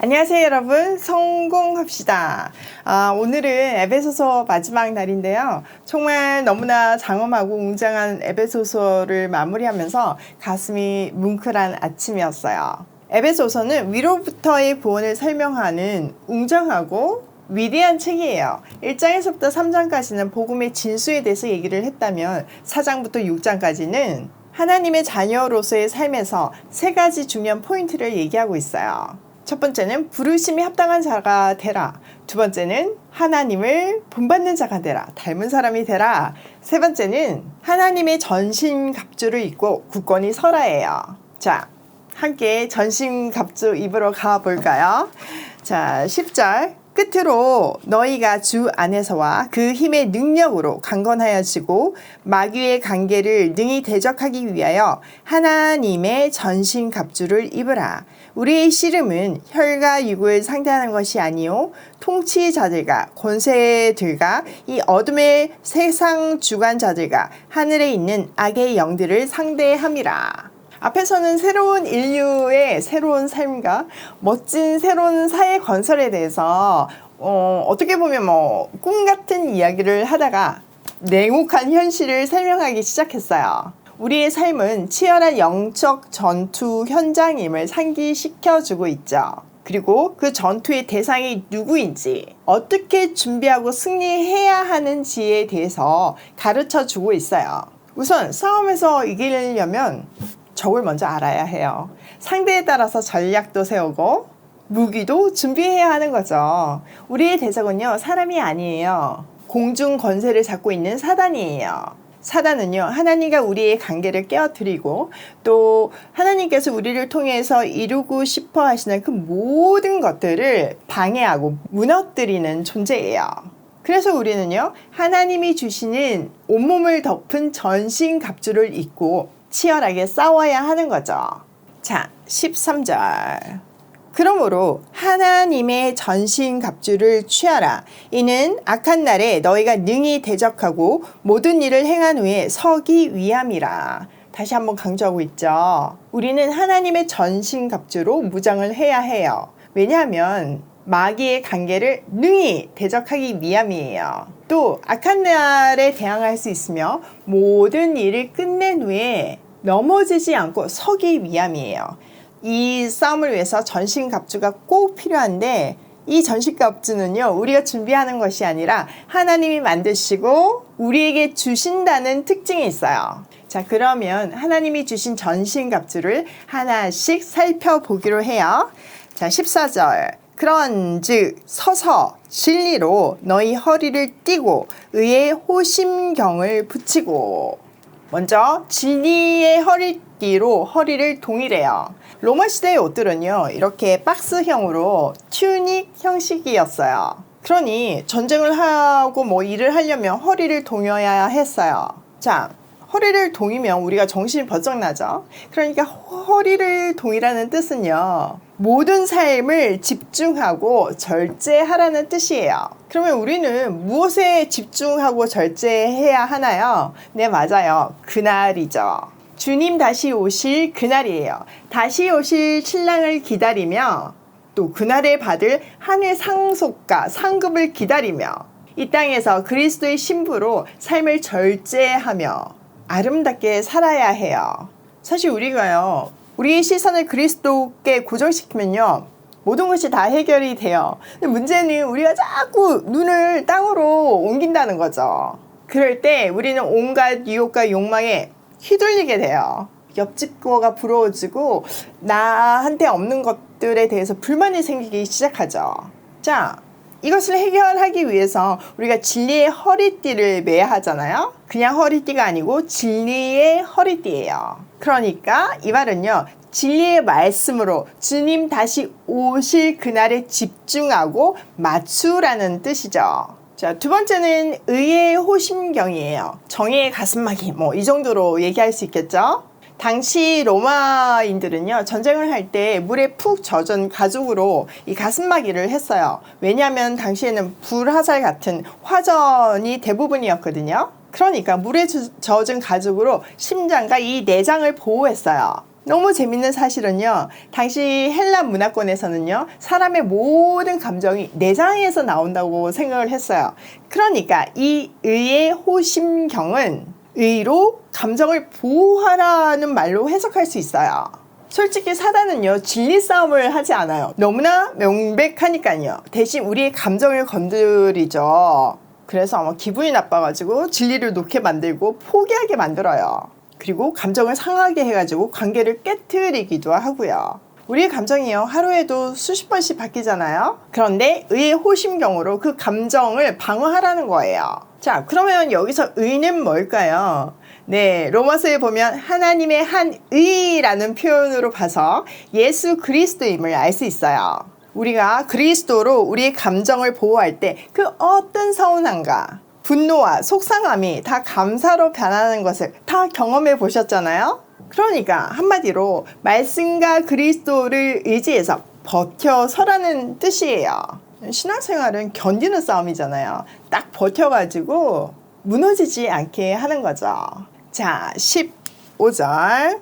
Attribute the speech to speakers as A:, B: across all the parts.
A: 안녕하세요 여러분. 성공합시다. 아, 오늘은 에베소서 마지막 날인데요. 정말 너무나 장엄하고 웅장한 에베소서를 마무리하면서 가슴이 뭉클한 아침이었어요. 에베소서는 위로부터의 구원을 설명하는 웅장하고 위대한 책이에요. 1장에서부터 3장까지는 복음의 진수에 대해서 얘기를 했다면 4장부터 6장까지는 하나님의 자녀로서의 삶에서 세 가지 중요한 포인트를 얘기하고 있어요 첫 번째는 부르심이 합당한 자가 되라. 두 번째는 하나님을 본받는 자가 되라. 닮은 사람이 되라. 세 번째는 하나님의 전신 갑주를 입고 굳건히 설아예요. 자, 함께 전신 갑주 입으러 가볼까요? 자, 10절. 끝으로 너희가 주 안에서와 그 힘의 능력으로 강건하여지고 마귀의 관계를 능히 대적하기 위하여 하나님의 전신 갑주를 입으라. 우리의 씨름은 혈과 육을 상대하는 것이 아니요 통치자들과 권세들과 이 어둠의 세상 주관자들과 하늘에 있는 악의 영들을 상대함이라. 앞에서는 새로운 인류의 새로운 삶과 멋진 새로운 사회 건설에 대해서 어, 어떻게 보면 뭐 꿈 같은 이야기를 하다가 냉혹한 현실을 설명하기 시작했어요. 우리의 삶은 치열한 영적 전투 현장임을 상기시켜주고 있죠. 그리고 그 전투의 대상이 누구인지, 어떻게 준비하고 승리해야 하는지에 대해서 가르쳐 주고 있어요. 우선 싸움에서 이기려면 적을 먼저 알아야 해요. 상대에 따라서 전략도 세우고 무기도 준비해야 하는 거죠. 우리의 대적은요, 사람이 아니에요. 공중 권세를 잡고 있는 사단이에요. 사단은요, 하나님과 우리의 관계를 깨어뜨리고 또 하나님께서 우리를 통해서 이루고 싶어 하시는 그 모든 것들을 방해하고 무너뜨리는 존재예요. 그래서 우리는요, 하나님이 주시는 온몸을 덮은 전신 갑주를 입고 치열하게 싸워야 하는 거죠. 자, 13절. 그러므로 하나님의 전신 갑주를 취하라. 이는 악한 날에 너희가 능히 대적하고 모든 일을 행한 후에 서기 위함이라. 다시 한번 강조하고 있죠. 우리는 하나님의 전신 갑주로 무장을 해야 해요. 왜냐하면 마귀의 관계를 능히 대적하기 위함이에요. 또 악한 날에 대항할 수 있으며 모든 일을 끝낸 후에 넘어지지 않고 서기 위함이에요. 이 싸움을 위해서 전신 갑주가 꼭 필요한데 이 전신 갑주는요 우리가 준비하는 것이 아니라 하나님이 만드시고 우리에게 주신다는 특징이 있어요. 자 그러면 하나님이 주신 전신 갑주를 하나씩 살펴보기로 해요. 자 14절 그런즉 서서 진리로 너희 허리를 띠고 의의 호심경을 붙이고 먼저 진리의 허리띠로 허리를 동일해요. 로마 시대의 옷들은요, 이렇게 박스형으로 튜닉 형식이었어요. 그러니 전쟁을 하고 뭐 일을 하려면 허리를 동여야 했어요. 자, 허리를 동이면 우리가 정신이 번쩍 나죠. 그러니까 허리를 동이라는 뜻은요. 모든 삶을 집중하고 절제하라는 뜻이에요. 그러면 우리는 무엇에 집중하고 절제해야 하나요? 네, 맞아요. 그날이죠. 주님 다시 오실 그날이에요. 다시 오실 신랑을 기다리며 또 그날에 받을 하늘 상속과 상급을 기다리며 이 땅에서 그리스도의 신부로 삶을 절제하며 아름답게 살아야 해요. 사실 우리가요, 우리의 시선을 그리스도께 고정시키면요, 모든 것이 다 해결이 돼요. 근데 문제는 우리가 자꾸 눈을 땅으로 옮긴다는 거죠. 그럴 때 우리는 온갖 유혹과 욕망에 휘둘리게 돼요. 옆집 거가 부러워지고 나한테 없는 것들에 대해서 불만이 생기기 시작하죠. 자, 이것을 해결하기 위해서 우리가 진리의 허리띠를 매야 하잖아요. 그냥 허리띠가 아니고 진리의 허리띠예요. 그러니까 이 말은요. 진리의 말씀으로 주님 다시 오실 그날에 집중하고 맞추라는 뜻이죠. 자, 두 번째는 의의 호심경이에요. 정의의 가슴막이 뭐 이 정도로 얘기할 수 있겠죠? 당시 로마인들은요 전쟁을 할 때 물에 푹 젖은 가죽으로 이 가슴막이를 했어요. 왜냐하면 당시에는 불화살 같은 화전이 대부분이었거든요. 그러니까 물에 젖은 가죽으로 심장과 이 내장을 보호했어요. 너무 재밌는 사실은요. 당시 헬라 문화권에서는요. 사람의 모든 감정이 내장에서 나온다고 생각을 했어요. 그러니까 이 의의 호심경은 의로 감정을 보호하라는 말로 해석할 수 있어요. 솔직히 사단은요, 진리 싸움을 하지 않아요. 너무나 명백하니까요. 대신 우리의 감정을 건드리죠. 그래서 아마 기분이 나빠가지고 진리를 놓게 만들고 포기하게 만들어요. 그리고 감정을 상하게 해가지고 관계를 깨뜨리기도 하고요. 우리의 감정이요 하루에도 수십 번씩 바뀌잖아요. 그런데 의의 호심경으로 그 감정을 방어하라는 거예요. 자, 그러면 여기서 의는 뭘까요? 네, 로마서에 보면 하나님의 한 의라는 표현으로 봐서 예수 그리스도임을 알 수 있어요. 우리가 그리스도로 우리의 감정을 보호할 때 그 어떤 서운함과 분노와 속상함이 다 감사로 변하는 것을 다 경험해 보셨잖아요? 그러니까 한마디로 말씀과 그리스도를 의지해서 버텨서라는 뜻이에요. 신앙생활은 견디는 싸움이잖아요. 딱 버텨가지고 무너지지 않게 하는 거죠. 자, 15절.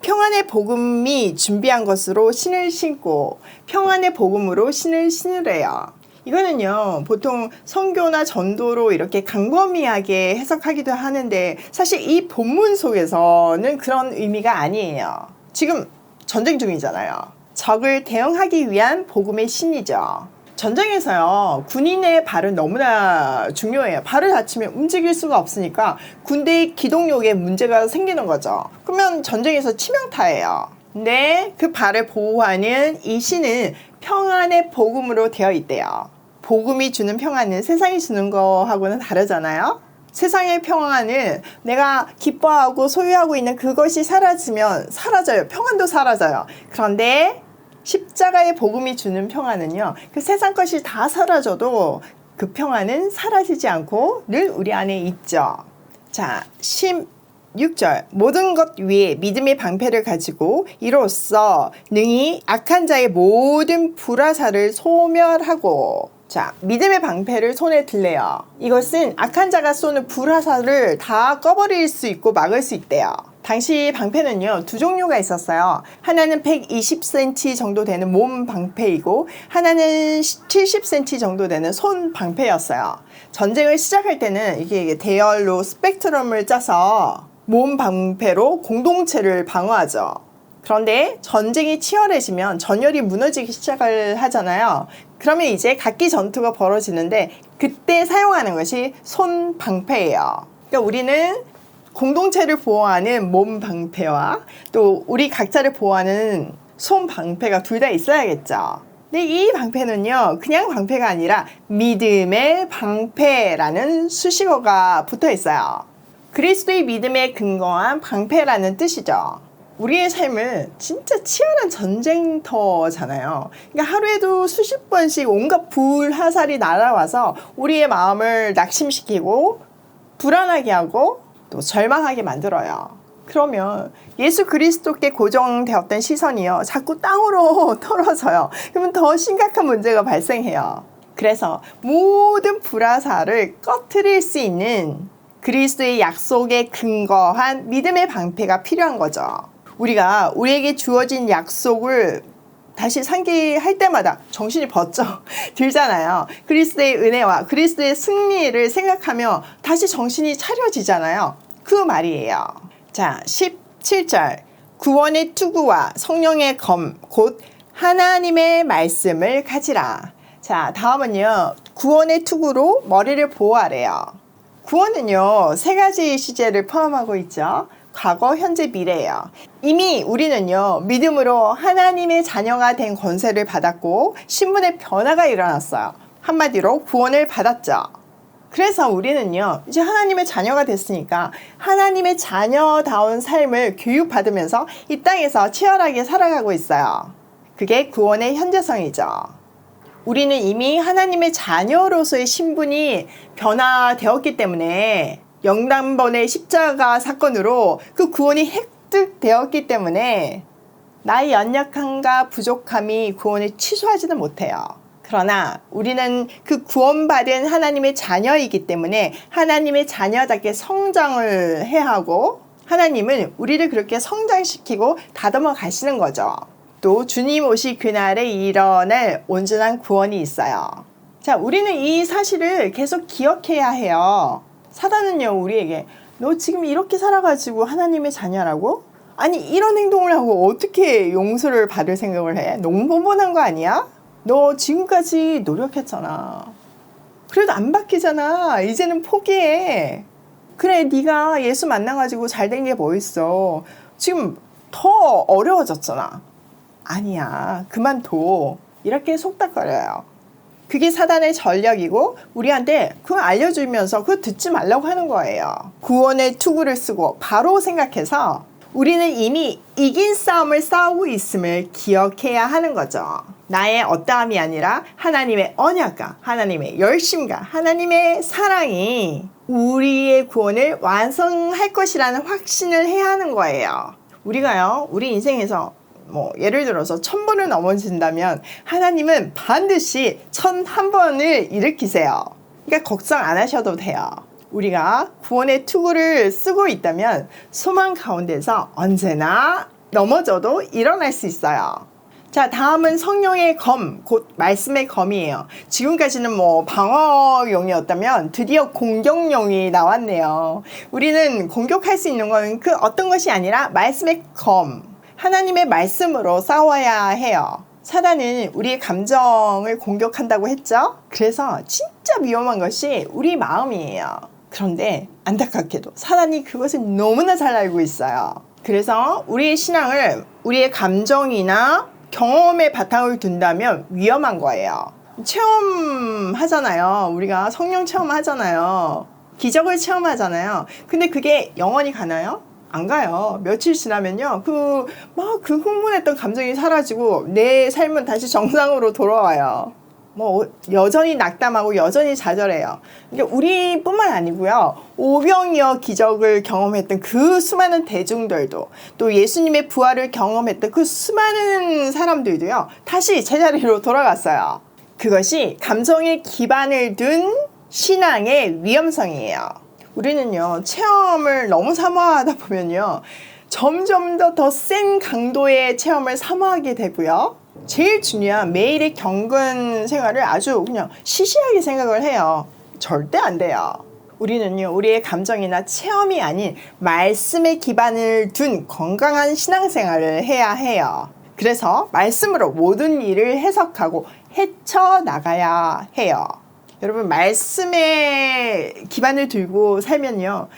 A: 평안의 복음이 준비한 것으로 신을 신고 평안의 복음으로 신을 신으래요. 이거는요, 보통 성교나 전도로 이렇게 강범위하게 해석하기도 하는데, 사실 이 본문 속에서는 그런 의미가 아니에요. 지금 전쟁 중이잖아요. 적을 대응하기 위한 복음의 신이죠. 전쟁에서요, 군인의 발은 너무나 중요해요. 발을 다치면 움직일 수가 없으니까 군대의 기동력에 문제가 생기는 거죠. 그러면 전쟁에서 치명타예요. 근데 그 발을 보호하는 이 신은 평안의 복음으로 되어 있대요. 복음이 주는 평안은 세상이 주는 거하고는 다르잖아요. 세상의 평안은 내가 기뻐하고 소유하고 있는 그것이 사라지면 사라져요. 평안도 사라져요. 그런데 십자가의 복음이 주는 평안은요. 그 세상 것이 다 사라져도 그 평안은 사라지지 않고 늘 우리 안에 있죠. 자, 16절. 모든 것 위에 믿음의 방패를 가지고 이로써 능히 악한 자의 모든 불화사를 소멸하고 자, 믿음의 방패를 손에 들래요. 이것은 악한 자가 쏘는 불화살을 다 꺼버릴 수 있고 막을 수 있대요. 당시 방패는요, 두 종류가 있었어요. 하나는 120cm 정도 되는 몸 방패이고, 하나는 70cm 정도 되는 손 방패였어요. 전쟁을 시작할 때는 이게 대열로 스펙트럼을 짜서 몸 방패로 공동체를 방어하죠. 그런데 전쟁이 치열해지면 전열이 무너지기 시작을 하잖아요. 그러면 이제 각기 전투가 벌어지는데 그때 사용하는 것이 손 방패예요. 그러니까 우리는 공동체를 보호하는 몸 방패와 또 우리 각자를 보호하는 손 방패가 둘 다 있어야겠죠. 근데 이 방패는요, 그냥 방패가 아니라 믿음의 방패라는 수식어가 붙어 있어요. 그리스도의 믿음에 근거한 방패라는 뜻이죠. 우리의 삶은 진짜 치열한 전쟁터잖아요. 그러니까 하루에도 수십 번씩 온갖 불화살이 날아와서 우리의 마음을 낙심시키고 불안하게 하고 또 절망하게 만들어요. 그러면 예수 그리스도께 고정되었던 시선이요. 자꾸 땅으로 떨어져요. 그러면 더 심각한 문제가 발생해요. 그래서 모든 불화살을 꺼트릴 수 있는 그리스도의 약속에 근거한 믿음의 방패가 필요한 거죠. 우리가 우리에게 주어진 약속을 다시 상기할 때마다 정신이 번쩍 들잖아요. 그리스도의 은혜와 그리스도의 승리를 생각하며 다시 정신이 차려지잖아요. 그 말이에요. 자, 17절. 구원의 투구와 성령의 검, 곧 하나님의 말씀을 가지라. 자, 다음은요. 구원의 투구로 머리를 보호하래요. 구원은요, 세 가지 시제를 포함하고 있죠. 과거, 현재, 미래예요. 이미 우리는요, 믿음으로 하나님의 자녀가 된 권세를 받았고, 신분의 변화가 일어났어요. 한마디로 구원을 받았죠. 그래서 우리는요, 이제 하나님의 자녀가 됐으니까 하나님의 자녀다운 삶을 교육받으면서 이 땅에서 치열하게 살아가고 있어요. 그게 구원의 현재성이죠. 우리는 이미 하나님의 자녀로서의 신분이 변화되었기 때문에 영단번의 십자가 사건으로 그 구원이 획득되었기 때문에 나의 연약함과 부족함이 구원을 취소하지는 못해요. 그러나 우리는 그 구원받은 하나님의 자녀이기 때문에 하나님의 자녀답게 성장을 해야 하고 하나님은 우리를 그렇게 성장시키고 다듬어 가시는 거죠. 또 주님 오실 그날에 일어날 온전한 구원이 있어요. 자, 우리는 이 사실을 계속 기억해야 해요. 사단은요, 우리에게 너 지금 이렇게 살아가지고 하나님의 자녀라고? 아니, 이런 행동을 하고 어떻게 용서를 받을 생각을 해? 너무 뻔뻔한 거 아니야? 너 지금까지 노력했잖아. 그래도 안 바뀌잖아. 이제는 포기해. 그래, 네가 예수 만나가지고 잘 된 게 뭐 있어. 지금 더 어려워졌잖아. 아니야. 그만둬. 이렇게 속닥거려요. 그게 사단의 전략이고 우리한테 그거 알려주면서 그거 듣지 말라고 하는 거예요. 구원의 투구를 쓰고 바로 생각해서 우리는 이미 이긴 싸움을 싸우고 있음을 기억해야 하는 거죠. 나의 어떠함이 아니라 하나님의 언약과 하나님의 열심과 하나님의 사랑이 우리의 구원을 완성할 것이라는 확신을 해야 하는 거예요. 우리가요, 우리 인생에서 뭐 예를 들어서 천 번을 넘어진다면 하나님은 반드시 천 한 번을 일으키세요. 그러니까 걱정 안 하셔도 돼요. 우리가 구원의 투구를 쓰고 있다면 소망 가운데서 언제나 넘어져도 일어날 수 있어요. 자, 다음은 성령의 검, 곧 말씀의 검이에요. 지금까지는 뭐 방어용이었다면 드디어 공격용이 나왔네요. 우리는 공격할 수 있는 건 그 어떤 것이 아니라 말씀의 검, 하나님의 말씀으로 싸워야 해요. 사단은 우리의 감정을 공격한다고 했죠? 그래서 진짜 위험한 것이 우리 마음이에요. 그런데 안타깝게도 사단이 그것을 너무나 잘 알고 있어요. 그래서 우리의 신앙을 우리의 감정이나 경험에 바탕을 둔다면 위험한 거예요. 체험하잖아요. 우리가 성령 체험하잖아요. 기적을 체험하잖아요. 근데 그게 영원히 가나요? 안 가요. 며칠 지나면요. 그, 막 그 흥분했던 감정이 사라지고 내 삶은 다시 정상으로 돌아와요. 뭐, 여전히 낙담하고 여전히 좌절해요. 그러니까 우리뿐만 아니고요. 오병이어 기적을 경험했던 그 수많은 대중들도 또 예수님의 부활을 경험했던 그 수많은 사람들도요. 다시 제자리로 돌아갔어요. 그것이 감정의 기반을 둔 신앙의 위험성이에요. 우리는요, 체험을 너무 사모하다 보면요, 점점 더 더 센 강도의 체험을 사모하게 되고요. 제일 중요한 매일의 경근 생활을 아주 그냥 시시하게 생각을 해요. 절대 안 돼요. 우리는요, 우리의 감정이나 체험이 아닌 말씀에 기반을 둔 건강한 신앙생활을 해야 해요. 그래서 말씀으로 모든 일을 해석하고 헤쳐나가야 해요. 여러분 말씀에 기반을 들고 살면요.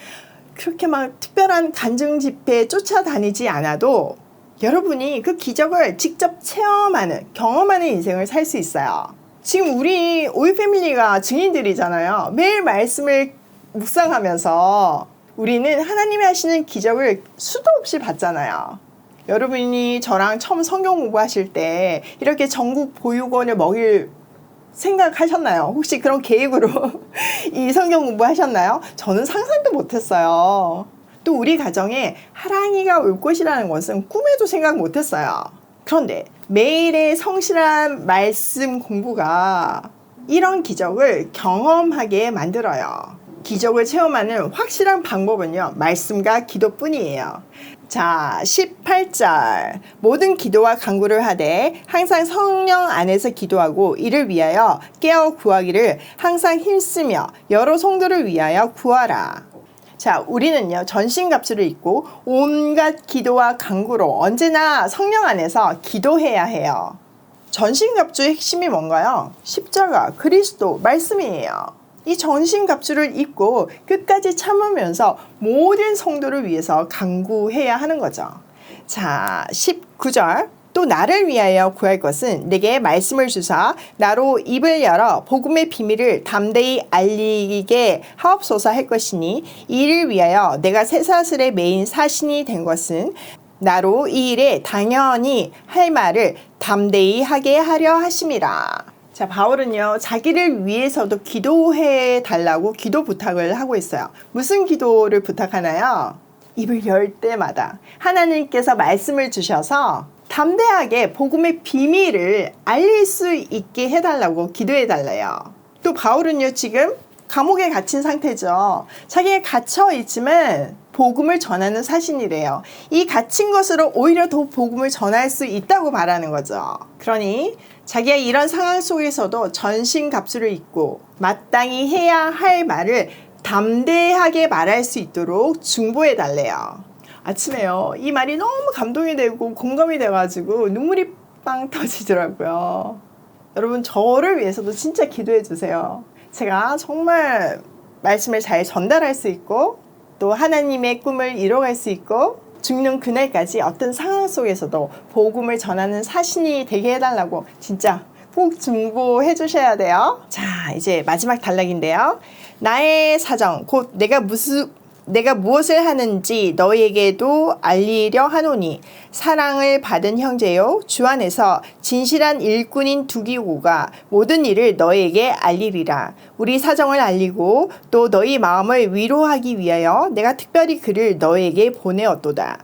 A: 그렇게 막 특별한 간증 집회에 쫓아다니지 않아도 여러분이 그 기적을 직접 체험하는, 경험하는 인생을 살 수 있어요. 지금 우리 오이 패밀리가 증인들이잖아요. 매일 말씀을 묵상하면서 우리는 하나님이 하시는 기적을 수도 없이 봤잖아요. 여러분이 저랑 처음 성경 공부하실 때 이렇게 전국 보육원을 먹일 생각하셨나요? 혹시 그런 계획으로 이 성경 공부하셨나요? 저는 상상도 못했어요. 또 우리 가정에 하랑이가 올 것이라는 것은 꿈에도 생각 못했어요. 그런데 매일의 성실한 말씀 공부가 이런 기적을 경험하게 만들어요. 기적을 체험하는 확실한 방법은요, 말씀과 기도뿐이에요. 자, 18절. 모든 기도와 간구를 하되 항상 성령 안에서 기도하고 이를 위하여 깨어 구하기를 항상 힘쓰며 여러 성도를 위하여 구하라. 자, 우리는요, 전신갑주를 입고 온갖 기도와 간구로 언제나 성령 안에서 기도해야 해요. 전신갑주의 핵심이 뭔가요? 십자가, 그리스도, 말씀이에요. 이 전신 갑주를 입고 끝까지 참으면서 모든 성도를 위해서 강구해야 하는 거죠. 자, 19절. 또 나를 위하여 구할 것은 내게 말씀을 주사 나로 입을 열어 복음의 비밀을 담대히 알리게 하옵소서 할 것이니 이를 위하여 내가 쇠사슬의 메인 사신이 된 것은 나로 이 일에 당연히 할 말을 담대히 하게 하려 하심이라. 자, 바울은요, 자기를 위해서도 기도해 달라고 기도 부탁을 하고 있어요. 무슨 기도를 부탁하나요? 입을 열 때마다 하나님께서 말씀을 주셔서 담대하게 복음의 비밀을 알릴 수 있게 해달라고 기도해 달래요. 또 바울은요, 지금 감옥에 갇힌 상태죠. 자기가 갇혀 있지만 복음을 전하는 사신이래요. 이 갇힌 것으로 오히려 더 복음을 전할 수 있다고 말하는 거죠. 그러니 자기가 이런 상황 속에서도 전신갑주를 입고 마땅히 해야 할 말을 담대하게 말할 수 있도록 중보해 달래요. 아침에요. 이 말이 너무 감동이 되고 공감이 돼가지고 눈물이 빵 터지더라고요. 여러분 저를 위해서도 진짜 기도해 주세요. 제가 정말 말씀을 잘 전달할 수 있고 또 하나님의 꿈을 이뤄갈 수 있고 죽는 그날까지 어떤 상황 속에서도 복음을 전하는 사신이 되게 해달라고 진짜 꼭 중보해 주셔야 돼요. 자, 이제 마지막 단락인데요. 나의 사정, 곧 내가 무슨 내가 무엇을 하는지 너에게도 알리려 하노니 사랑을 받은 형제요 주 안에서 진실한 일꾼인 두기고가 모든 일을 너에게 알리리라 우리 사정을 알리고 또 너희 마음을 위로하기 위하여 내가 특별히 그를 너에게 보내었도다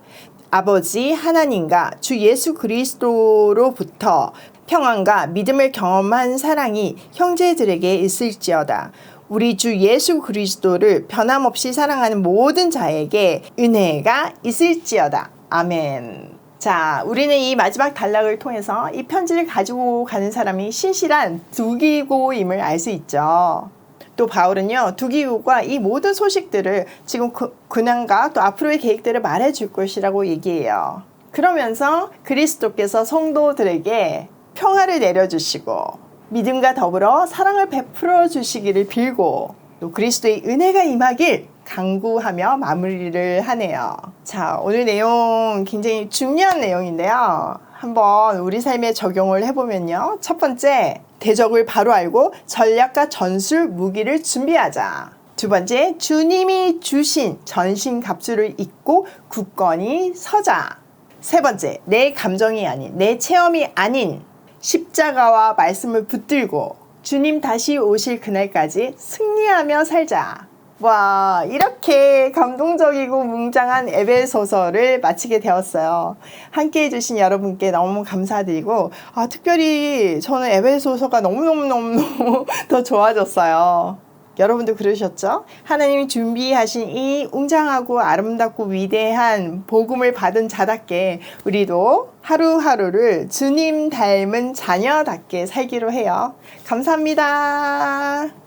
A: 아버지 하나님과 주 예수 그리스도로부터 평안과 믿음을 경험한 사랑이 형제들에게 있을지어다. 우리 주 예수 그리스도를 변함없이 사랑하는 모든 자에게 은혜가 있을지어다. 아멘. 자, 우리는 이 마지막 단락을 통해서 이 편지를 가지고 가는 사람이 신실한 두기고임을 알 수 있죠. 또 바울은요, 두기고가 이 모든 소식들을 지금 그, 근황과 또 앞으로의 계획들을 말해 줄 것이라고 얘기해요. 그러면서 그리스도께서 성도들에게 평화를 내려주시고 믿음과 더불어 사랑을 베풀어 주시기를 빌고 또 그리스도의 은혜가 임하길 강구하며 마무리를 하네요. 자, 오늘 내용 굉장히 중요한 내용인데요. 한번 우리 삶에 적용을 해보면요. 첫 번째, 대적을 바로 알고 전략과 전술, 무기를 준비하자. 두 번째, 주님이 주신 전신 갑주를 입고 굳건히 서자. 세 번째, 내 감정이 아닌, 내 체험이 아닌 십자가와 말씀을 붙들고 주님 다시 오실 그날까지 승리하며 살자. 와, 이렇게 감동적이고 뭉장한 에베소서를 마치게 되었어요. 함께 해주신 여러분께 너무 감사드리고, 아, 특별히 저는 에베소서가 너무너무너무 더 좋아졌어요. 여러분도 그러셨죠? 하나님이 준비하신 이 웅장하고 아름답고 위대한 복음을 받은 자답게 우리도 하루하루를 주님 닮은 자녀답게 살기로 해요. 감사합니다.